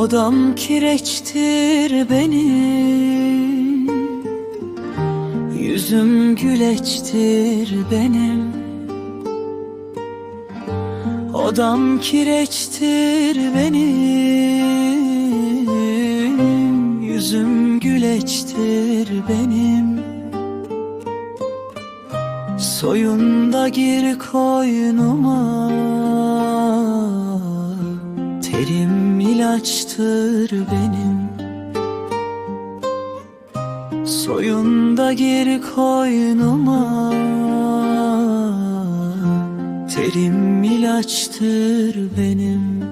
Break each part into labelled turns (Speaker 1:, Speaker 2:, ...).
Speaker 1: Odam kireçtir benim Yüzüm güleçtir benim. Odam kireçtir benim Yüzüm güleçtir benim. Soyunda gir koynuma. Terim ilaçtır benim. Soyunda gir koynuma. Terim ilaçtır benim.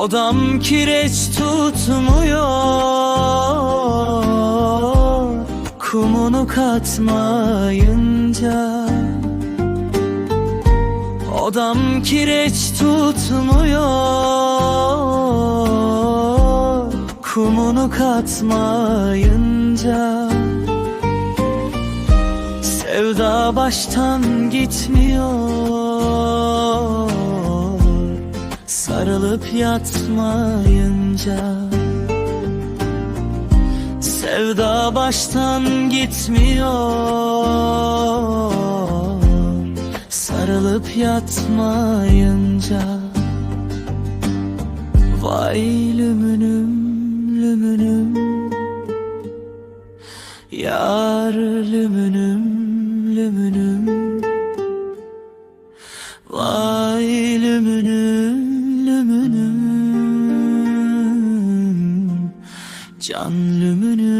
Speaker 1: Odam kireç tutmuyor. Kumunu katmayınca Odam kireç tutmuyor. Kumunu katmayınca Sevda baştan gitmiyor. Sarılıp yatmayınca Sevda baştan gitmiyor Sarılıp yatmayınca Vay lümünüm lümünüm Yar lümünüm lümünüm Vay lümünüm lümünüm Can lümünüm